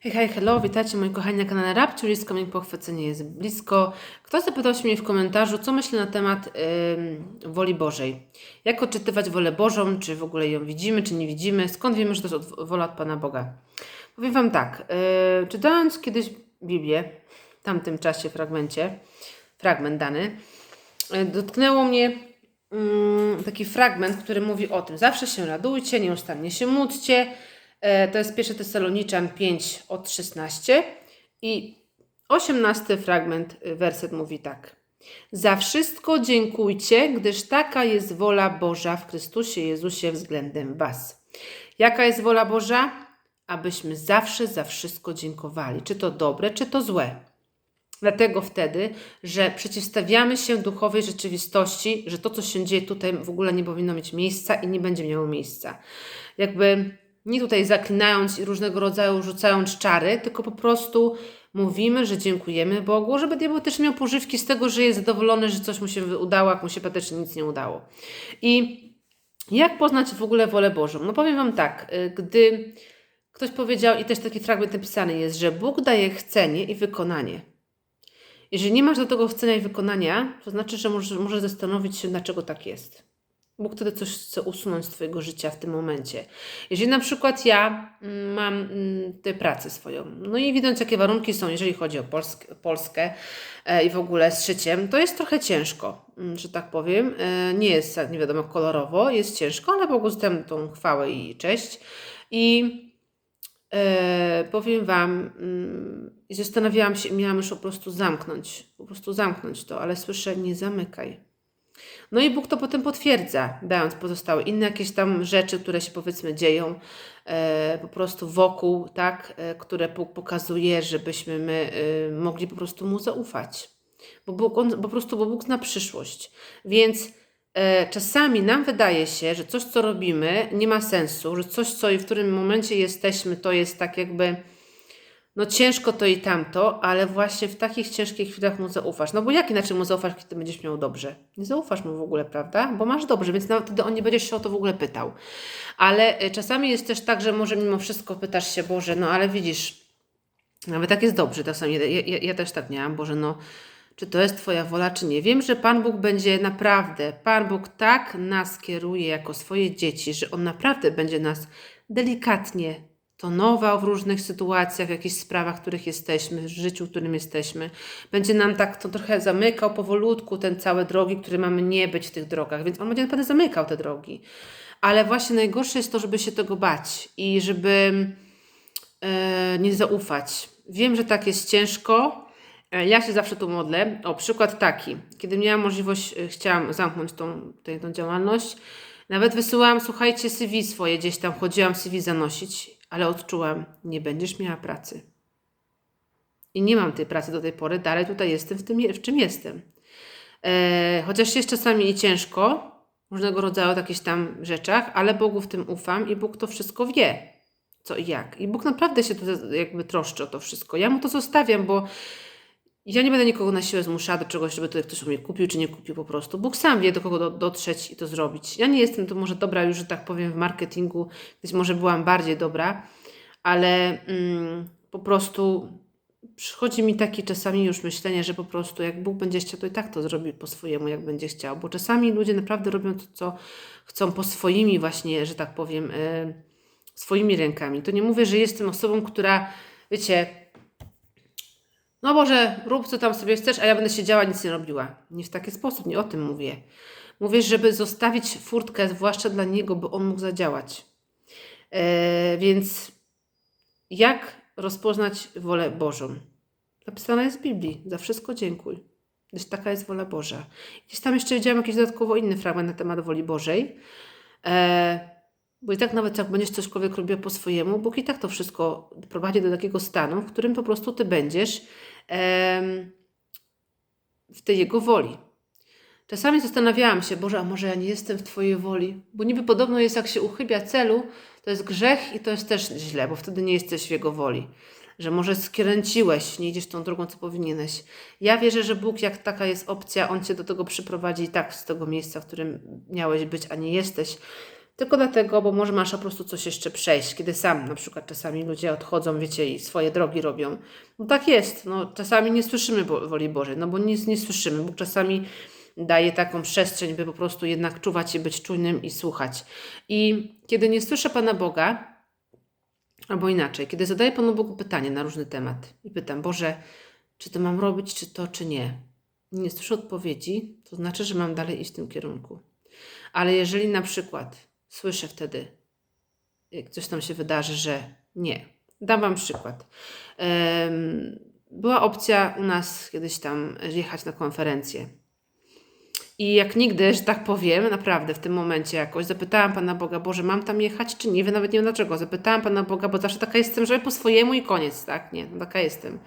Hej, hej, hello, witajcie moi kochani na kanale Rapture is Coming, pochwycenie jest blisko. Ktoś zapytał się mnie w komentarzu, co myślę na temat ym, woli Bożej. Jak odczytywać wolę Bożą, czy w ogóle ją widzimy, czy nie widzimy, skąd wiemy, że to jest od, wola od Pana Boga. Powiem Wam tak, yy, czytając kiedyś Biblię, w tamtym czasie, fragmencie, fragment dany, yy, dotknęło mnie mm, taki fragment, który mówi o tym, zawsze się radujcie, nieustannie się módlcie, to jest 1 Tesaloniczan 5 od 16 i 18 fragment, y, werset mówi tak. Za wszystko dziękujcie, gdyż taka jest wola Boża w Chrystusie Jezusie względem Was. Jaka jest wola Boża? Abyśmy zawsze za wszystko dziękowali, czy to dobre, czy to złe. Dlatego wtedy, że przeciwstawiamy się duchowej rzeczywistości, że to, co się dzieje tutaj, w ogóle nie powinno mieć miejsca i nie będzie miało miejsca. Jakby nie tutaj zaklinając i różnego rodzaju rzucając czary, tylko po prostu mówimy, że dziękujemy Bogu, żeby diabeł też miał pożywki z tego, że jest zadowolony, że coś mu się udało, jak mu się patecznie nic nie udało. I jak poznać w ogóle wolę Bożą? No powiem Wam tak, y, gdy ktoś powiedział, i też taki fragment napisany jest, że Bóg daje chcenie i wykonanie. Jeżeli nie masz do tego chcenia i wykonania, to znaczy, że możesz, możesz zastanowić się, dlaczego tak jest. Bóg wtedy coś chce usunąć z Twojego życia w tym momencie. Jeżeli na przykład ja mm, mam mm, tę pracę swoją, no i widząc jakie warunki są, jeżeli chodzi o Polskę, e, i w ogóle z życiem, to jest trochę ciężko, mm, że tak powiem. E, nie jest, nie wiadomo, kolorowo, jest ciężko, ale Bogu zdam tą chwałę i cześć. I e, powiem Wam, zastanawiałam się, miałam już po prostu zamknąć, po prostu zamknąć to, ale słyszę, nie zamykaj no i Bóg to potem potwierdza, dając pozostałe inne jakieś tam rzeczy, które się powiedzmy dzieją e, po prostu wokół, tak, e, które Bóg pokazuje, żebyśmy my e, mogli po prostu Mu zaufać. Bo, Bóg, on, po prostu bo Bóg zna przyszłość. Więc e, czasami nam wydaje się, że coś, co robimy, nie ma sensu, że coś, co i w którym momencie jesteśmy, to jest tak jakby no ciężko to i tamto, ale właśnie w takich ciężkich chwilach mu zaufasz. No bo jak inaczej mu zaufasz, kiedy będziesz miał dobrze? Nie zaufasz mu w ogóle, prawda? Bo masz dobrze, więc nawet wtedy on nie będzie się o to w ogóle pytał. Ale y, czasami jest też tak, że może mimo wszystko pytasz się, Boże, no ale widzisz, nawet tak jest dobrze, czasami ja, ja, ja też tak miałam, Boże, no czy to jest Twoja wola, czy nie. Wiem, że Pan Bóg będzie naprawdę, Pan Bóg tak nas kieruje jako swoje dzieci, że On naprawdę będzie nas delikatnie tonował w różnych sytuacjach, w jakichś sprawach, w których jesteśmy, w życiu, w którym jesteśmy. Będzie nam tak to trochę zamykał powolutku ten całe drogi, które mamy nie być w tych drogach, więc on będzie naprawdę zamykał te drogi. Ale właśnie najgorsze jest to, żeby się tego bać i żeby e, nie zaufać. Wiem, że tak jest ciężko. E, ja się zawsze tu modlę. O, przykład taki. Kiedy miałam możliwość, e, chciałam zamknąć tą, tę, tą działalność, nawet wysyłałam, słuchajcie, CV swoje gdzieś tam, chodziłam CV zanosić ale odczułam, nie będziesz miała pracy. I nie mam tej pracy do tej pory, dalej tutaj jestem w tym, w czym jestem. E, chociaż jest czasami ciężko, różnego rodzaju jakichś tam rzeczach, ale Bogu w tym ufam i Bóg to wszystko wie, co i jak. I Bóg naprawdę się tu jakby troszczy o to wszystko. Ja mu to zostawiam, bo ja nie będę nikogo na siłę zmuszała do czegoś, żeby tutaj ktoś mnie kupił, czy nie kupił po prostu. Bóg sam wie, do kogo do, dotrzeć i to zrobić. Ja nie jestem to może dobra już, że tak powiem, w marketingu. Być może byłam bardziej dobra, ale mm, po prostu przychodzi mi takie czasami już myślenie, że po prostu jak Bóg będzie chciał, to i tak to zrobi po swojemu, jak będzie chciał. Bo czasami ludzie naprawdę robią to, co chcą po swoimi właśnie, że tak powiem, y, swoimi rękami. To nie mówię, że jestem osobą, która, wiecie, no Boże, rób co tam sobie chcesz, a ja będę siedziała, nic nie robiła. Nie w taki sposób, nie o tym mówię. Mówię, żeby zostawić furtkę, zwłaszcza dla Niego, by On mógł zadziałać. E, więc jak rozpoznać wolę Bożą? Napisana jest w Biblii. Za wszystko dziękuj. Gdyż taka jest wola Boża. Gdzieś tam jeszcze widziałam jakiś dodatkowo inny fragment na temat woli Bożej. E, bo i tak nawet jak będziesz cośkolwiek robił po swojemu, Bóg i tak to wszystko prowadzi do takiego stanu, w którym po prostu ty będziesz w tej Jego woli. Czasami zastanawiałam się, Boże, a może ja nie jestem w Twojej woli? Bo niby podobno jest, jak się uchybia celu, to jest grzech i to jest też źle, bo wtedy nie jesteś w Jego woli. Że może skręciłeś, nie idziesz tą drogą, co powinieneś. Ja wierzę, że Bóg, jak taka jest opcja, On Cię do tego przyprowadzi i tak z tego miejsca, w którym miałeś być, a nie jesteś. Tylko dlatego, bo może masz po prostu coś jeszcze przejść, kiedy sam na przykład czasami ludzie odchodzą, wiecie, i swoje drogi robią. No tak jest, no czasami nie słyszymy woli Bożej, no bo nic nie słyszymy, Bóg czasami daje taką przestrzeń, by po prostu jednak czuwać i być czujnym i słuchać. I kiedy nie słyszę Pana Boga, albo inaczej, kiedy zadaję Panu Bogu pytanie na różny temat i pytam, Boże, czy to mam robić, czy to, czy nie, nie słyszę odpowiedzi, to znaczy, że mam dalej iść w tym kierunku. Ale jeżeli na przykład słyszę wtedy, jak coś tam się wydarzy, że nie. Dam Wam przykład. Była opcja u nas kiedyś tam jechać na konferencję. I jak nigdy, że tak powiem, naprawdę w tym momencie jakoś zapytałam Pana Boga, Boże, mam tam jechać, czy nie? Wiem nawet nie wiem dlaczego. Zapytałam Pana Boga, bo zawsze taka jestem, że po swojemu i koniec, tak? Nie, no taka jestem.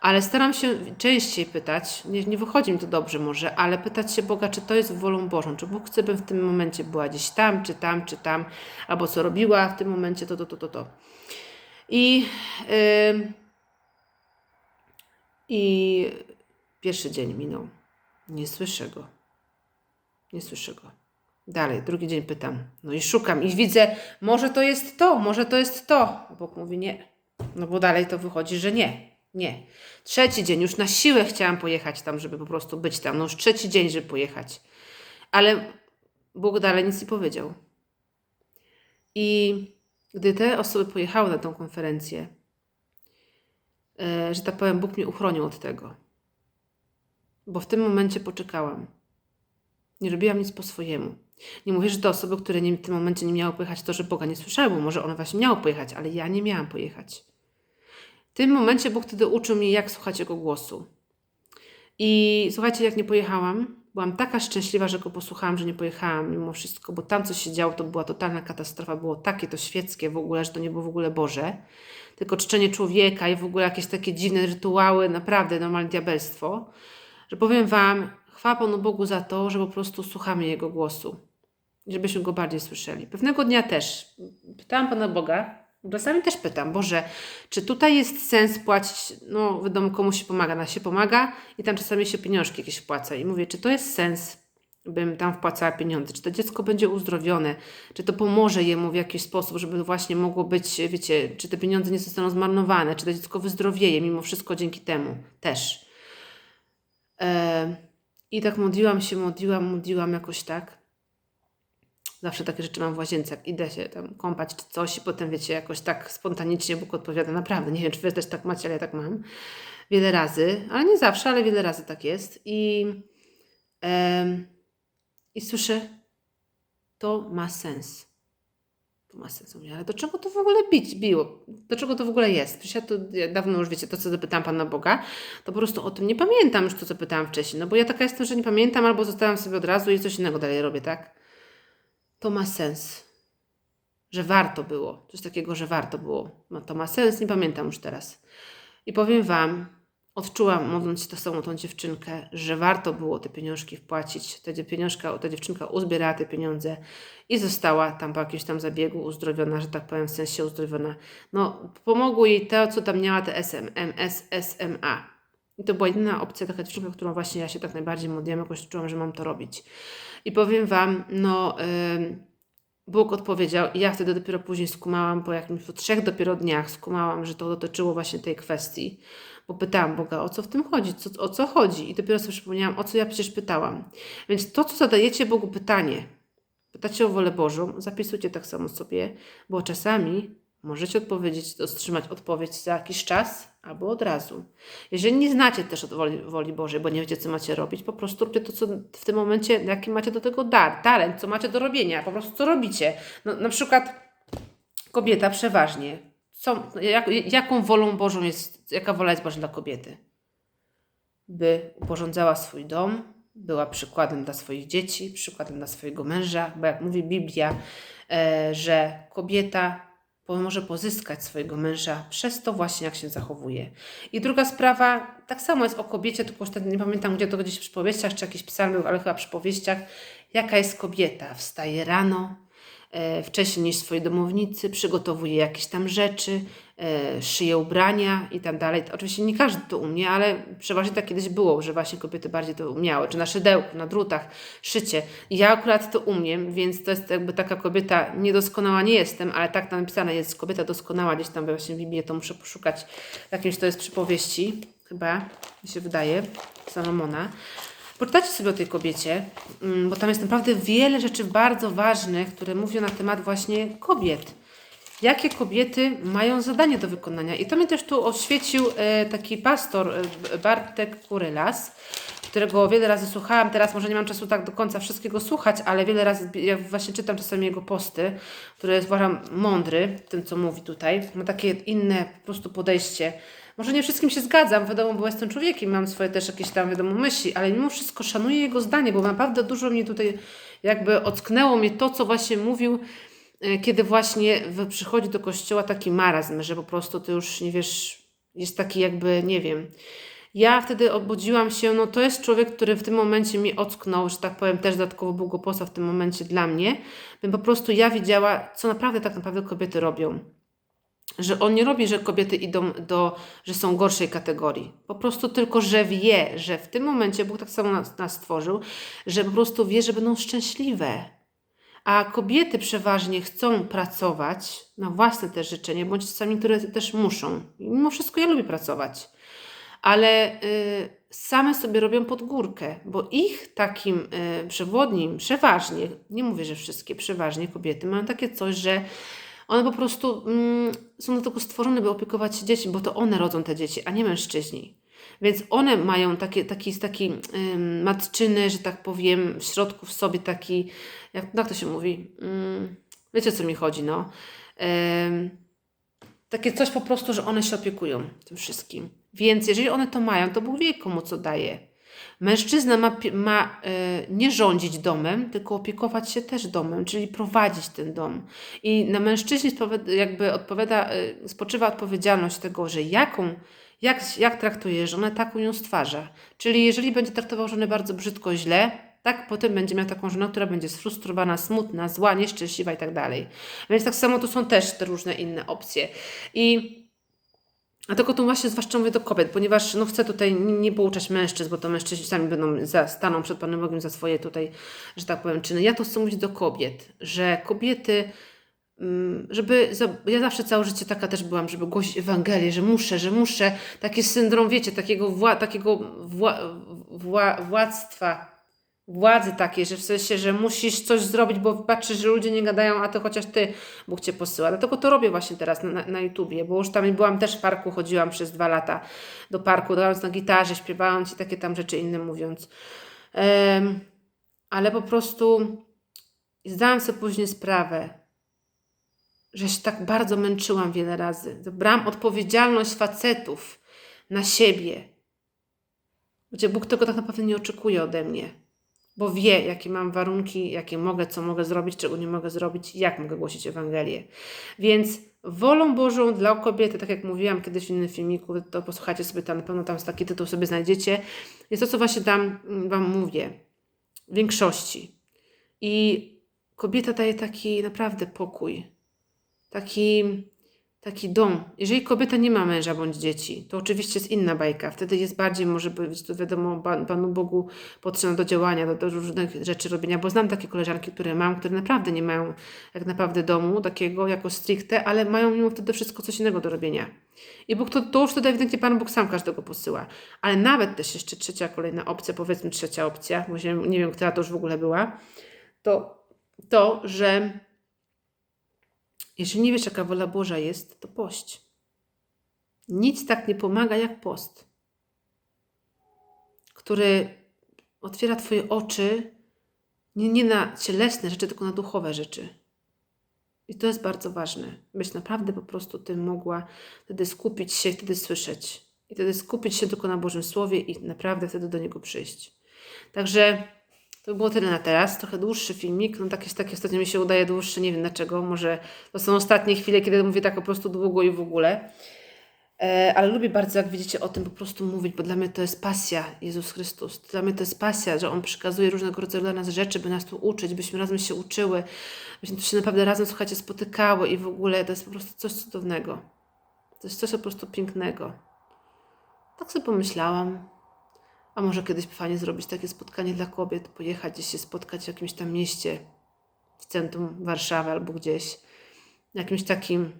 Ale staram się częściej pytać, nie, nie wychodzi mi to dobrze może, ale pytać się Boga, czy to jest wolą Bożą, czy Bóg chce, bym w tym momencie była gdzieś tam, czy tam, czy tam, albo co robiła w tym momencie, to, to, to, to, to. I, ym, i pierwszy dzień minął. Nie słyszę go. Nie słyszę go. Dalej, drugi dzień pytam. No i szukam i widzę, może to jest to, może to jest to. Bóg mówi nie. No bo dalej to wychodzi, że nie. Nie. Trzeci dzień, już na siłę chciałam pojechać tam, żeby po prostu być tam. No już trzeci dzień, żeby pojechać. Ale Bóg dalej nic nie powiedział. I gdy te osoby pojechały na tą konferencję, e, że tak powiem, Bóg mnie uchronił od tego. Bo w tym momencie poczekałam. Nie robiłam nic po swojemu. Nie mówię, że te osoby, które nie, w tym momencie nie miały pojechać, to, że Boga nie słyszały, bo może one właśnie miały pojechać, ale ja nie miałam pojechać. W tym momencie Bóg wtedy uczył mnie, jak słuchać Jego głosu. I słuchajcie, jak nie pojechałam, byłam taka szczęśliwa, że go posłuchałam, że nie pojechałam mimo wszystko, bo tam, co się działo, to była totalna katastrofa. Było takie to świeckie w ogóle, że to nie było w ogóle Boże. Tylko czczenie człowieka i w ogóle jakieś takie dziwne rytuały, naprawdę normalne diabelstwo. Że powiem Wam, chwała Panu Bogu za to, że po prostu słuchamy Jego głosu. Żebyśmy Go bardziej słyszeli. Pewnego dnia też pytałam Pana Boga, czasami też pytam, Boże, czy tutaj jest sens płacić, no wiadomo, komuś się pomaga, na się pomaga i tam czasami się pieniążki jakieś wpłaca. I mówię, czy to jest sens, bym tam wpłacała pieniądze, czy to dziecko będzie uzdrowione, czy to pomoże jemu w jakiś sposób, żeby właśnie mogło być, wiecie, czy te pieniądze nie zostaną zmarnowane, czy to dziecko wyzdrowieje mimo wszystko dzięki temu też. E, I tak modliłam się, modliłam, modliłam jakoś tak. Zawsze takie rzeczy mam w łazience, jak idę się tam kąpać czy coś i potem wiecie, jakoś tak spontanicznie Bóg odpowiada. Naprawdę, nie wiem, czy wy też tak macie, ale ja tak mam. Wiele razy, ale nie zawsze, ale wiele razy tak jest. I, em, i słyszę, to ma sens. To ma sens. Mówię, ale do czego to w ogóle bić, biło? Do czego to w ogóle jest? Przecież ja to ja dawno już, wiecie, to co zapytałam Pana Boga, to po prostu o tym nie pamiętam już to, co pytałam wcześniej. No bo ja taka jestem, że nie pamiętam albo zostałam sobie od razu i coś innego dalej robię, tak? To ma sens. Że warto było. Coś takiego, że warto było. No, to ma sens, nie pamiętam już teraz. I powiem Wam, odczułam, się to samą tą dziewczynkę, że warto było te pieniążki wpłacić. Ta, pieniążka, ta dziewczynka uzbierała te pieniądze i została tam po jakimś tam zabiegu uzdrowiona, że tak powiem, w sensie uzdrowiona. No, pomogło jej to, co tam miała te SMS, SMA. I to była jedyna opcja, taka dziewczynka, którą właśnie ja się tak najbardziej modliłam, jakoś czułam, że mam to robić. I powiem Wam, no, Bóg odpowiedział i ja wtedy dopiero później skumałam, po jakimś po trzech dopiero dniach skumałam, że to dotyczyło właśnie tej kwestii. Bo pytałam Boga, o co w tym chodzi, co, o co chodzi. I dopiero sobie przypomniałam, o co ja przecież pytałam. Więc to, co zadajecie Bogu pytanie, pytacie o wolę Bożą, zapisujcie tak samo sobie, bo czasami możecie odpowiedzieć, otrzymać odpowiedź za jakiś czas albo od razu. Jeżeli nie znacie też od woli, woli Bożej, bo nie wiecie, co macie robić, po prostu róbcie to, co w tym momencie, jaki macie do tego dar, talent, co macie do robienia, po prostu co robicie. No, na przykład kobieta przeważnie. Co, jak, jaką wolą Bożą jest, jaka wola jest Boża dla kobiety? By uporządzała swój dom, była przykładem dla swoich dzieci, przykładem dla swojego męża, bo jak mówi Biblia, e, że kobieta po- może pozyskać swojego męża przez to właśnie, jak się zachowuje. I druga sprawa, tak samo jest o kobiecie, tylko już nie pamiętam, gdzie to gdzieś w przypowieściach, czy jakichś psalmach, ale chyba przypowieściach, jaka jest kobieta. Wstaje rano, e, wcześniej niż swoi domownicy, przygotowuje jakieś tam rzeczy, e, szyje ubrania i tak dalej. Oczywiście nie każdy to umie, ale przeważnie tak kiedyś było, że właśnie kobiety bardziej to umiały, czy na szydełku, na drutach, szycie. Ja akurat to umiem, więc to jest jakby taka kobieta, niedoskonała nie jestem, ale tak tam napisane jest, kobieta doskonała, gdzieś tam właśnie w Biblii, to muszę poszukać jakimś to jest przypowieści, chyba, mi się wydaje, Salomona. Poczytajcie sobie o tej kobiecie, mm, bo tam jest naprawdę wiele rzeczy bardzo ważnych, które mówią na temat właśnie kobiet. Jakie kobiety mają zadanie do wykonania. I to mi też tu oświecił e, taki pastor e, Bartek Kurylas, którego wiele razy słuchałam. Teraz może nie mam czasu tak do końca wszystkiego słuchać, ale wiele razy ja właśnie czytam czasami jego posty, które jest uważam mądry w tym, co mówi tutaj. Ma takie inne po prostu podejście może nie wszystkim się zgadzam, wiadomo, bo jestem człowiekiem, mam swoje też jakieś tam, wiadomo, myśli, ale mimo wszystko szanuję jego zdanie, bo naprawdę dużo mnie tutaj jakby ocknęło mnie to, co właśnie mówił, kiedy właśnie przychodzi do kościoła taki marazm, że po prostu ty już nie wiesz, jest taki jakby, nie wiem. Ja wtedy obudziłam się, no to jest człowiek, który w tym momencie mi ocknął, że tak powiem, też dodatkowo był go w tym momencie dla mnie, bym po prostu ja widziała, co naprawdę tak naprawdę kobiety robią że on nie robi, że kobiety idą do, że są gorszej kategorii. Po prostu tylko, że wie, że w tym momencie Bóg tak samo nas, nas stworzył, że po prostu wie, że będą szczęśliwe. A kobiety przeważnie chcą pracować na własne też życzenie, bądź czasami, które też muszą. Mimo wszystko ja lubię pracować. Ale y, same sobie robią pod górkę, bo ich takim y, przewodnim, przeważnie, nie mówię, że wszystkie, przeważnie kobiety mają takie coś, że one po prostu mm, są do tego stworzone, by opiekować się dziećmi, bo to one rodzą te dzieci, a nie mężczyźni. Więc one mają takie, taki, taki ym, matczyny, że tak powiem, w środku w sobie taki, jak, jak to się mówi? Ym, wiecie, o co mi chodzi, no. Ym, takie coś po prostu, że one się opiekują tym wszystkim. Więc jeżeli one to mają, to Bóg wie, komu co daje. Mężczyzna ma, ma e, nie rządzić domem, tylko opiekować się też domem, czyli prowadzić ten dom. I na mężczyźnie jakby odpowiada, e, spoczywa odpowiedzialność tego, że jaką, jak, jak traktuje żonę, taką ją stwarza. Czyli jeżeli będzie traktował żonę bardzo brzydko, źle, tak potem będzie miał taką żonę, która będzie sfrustrowana, smutna, zła, nieszczęśliwa i tak dalej. Więc tak samo tu są też te różne inne opcje. I Dlatego tu właśnie zwłaszcza mówię do kobiet, ponieważ no, chcę tutaj nie pouczać mężczyzn, bo to mężczyźni sami będą za, staną przed Panem Bogiem za swoje tutaj, że tak powiem, czyny. Ja to chcę mówić do kobiet, że kobiety, żeby, ja zawsze całe życie taka też byłam, żeby głosić Ewangelię, że muszę, że muszę, taki syndrom, wiecie, takiego, wła, takiego wła, wła, władztwa, władzy takiej, że w sensie, że musisz coś zrobić, bo patrzysz, że ludzie nie gadają, a to chociaż ty Bóg cię posyła. Dlatego to robię właśnie teraz na, na YouTubie, bo już tam byłam też w parku, chodziłam przez dwa lata do parku, grając na gitarze, śpiewając i takie tam rzeczy inne mówiąc. Um, ale po prostu zdałam sobie później sprawę, że się tak bardzo męczyłam wiele razy. Brałam odpowiedzialność facetów na siebie. Gdzie Bóg tego tak naprawdę nie oczekuje ode mnie bo wie, jakie mam warunki, jakie mogę, co mogę zrobić, czego nie mogę zrobić, jak mogę głosić Ewangelię. Więc wolą Bożą dla kobiety, tak jak mówiłam kiedyś w innym filmiku, to posłuchajcie sobie tam, na pewno tam taki tytuł sobie znajdziecie, jest to, co właśnie tam Wam mówię, w większości. I kobieta daje taki naprawdę pokój, taki taki dom. Jeżeli kobieta nie ma męża bądź dzieci, to oczywiście jest inna bajka. Wtedy jest bardziej, może być, to wiadomo, Panu Bogu potrzebna do działania, do, do, różnych rzeczy robienia, bo znam takie koleżanki, które mam, które naprawdę nie mają jak naprawdę domu takiego jako stricte, ale mają mimo wtedy wszystko coś innego do robienia. I Bóg to, to już wtedy ewidentnie Pan Bóg sam każdego posyła. Ale nawet też jeszcze trzecia, kolejna opcja, powiedzmy trzecia opcja, bo nie wiem, która to już w ogóle była, to to, że jeżeli nie wiesz, jaka wola Boża jest, to pość. Nic tak nie pomaga jak post, który otwiera Twoje oczy nie, nie na cielesne rzeczy, tylko na duchowe rzeczy. I to jest bardzo ważne, byś naprawdę po prostu tym mogła wtedy skupić się, wtedy słyszeć. I wtedy skupić się tylko na Bożym Słowie i naprawdę wtedy do Niego przyjść. Także to było tyle na teraz. Trochę dłuższy filmik. No takie, takie ostatnio mi się udaje dłuższy, nie wiem dlaczego. Może to są ostatnie chwile, kiedy mówię tak po prostu długo i w ogóle. E, ale lubię bardzo, jak widzicie, o tym po prostu mówić, bo dla mnie to jest pasja Jezus Chrystus. Dla mnie to jest pasja, że On przekazuje różnego rodzaju dla nas rzeczy, by nas tu uczyć, byśmy razem się uczyły, byśmy tu się naprawdę razem, słuchajcie, spotykały i w ogóle to jest po prostu coś cudownego. To jest coś po prostu pięknego. Tak sobie pomyślałam. A może kiedyś fajnie zrobić takie spotkanie dla kobiet, pojechać gdzieś się spotkać w jakimś tam mieście, w centrum Warszawy albo gdzieś, jakimś takim,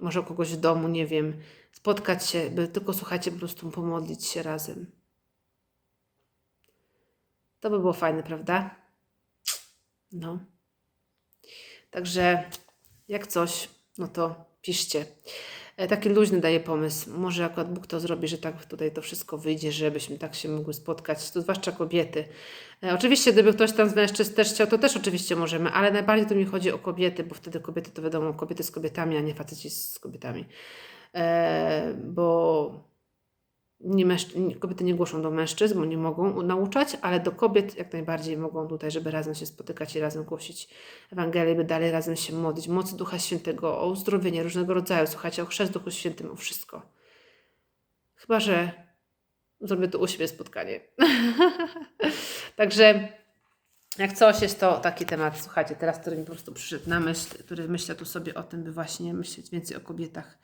może kogoś w domu, nie wiem, spotkać się, by tylko słuchajcie, po prostu pomodlić się razem. To by było fajne, prawda? No. Także jak coś, no to piszcie. E, Taki luźny daje pomysł. Może akurat Bóg to zrobi, że tak tutaj to wszystko wyjdzie, żebyśmy tak się mogły spotkać, to zwłaszcza kobiety. E, Oczywiście, gdyby ktoś tam z mężczyzn też chciał, to też oczywiście możemy, ale najbardziej to mi chodzi o kobiety, bo wtedy kobiety to wiadomo, kobiety z kobietami, a nie faceci z kobietami. E, bo nie kobiety nie głoszą do mężczyzn, bo nie mogą nauczać, ale do kobiet jak najbardziej mogą tutaj, żeby razem się spotykać i razem głosić Ewangelię, by dalej razem się modlić. Mocy Ducha Świętego, o uzdrowienie różnego rodzaju, słuchajcie, o chrzest Duchu Świętym, o wszystko. Chyba, że zrobię tu u siebie spotkanie. Także jak coś jest to taki temat, słuchajcie, teraz, który mi po prostu przyszedł na myśl, który myślę tu sobie o tym, by właśnie myśleć więcej o kobietach.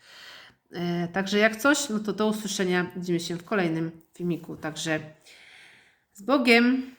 E, Także jak coś, no to do usłyszenia. Widzimy się w kolejnym filmiku. Także z Bogiem.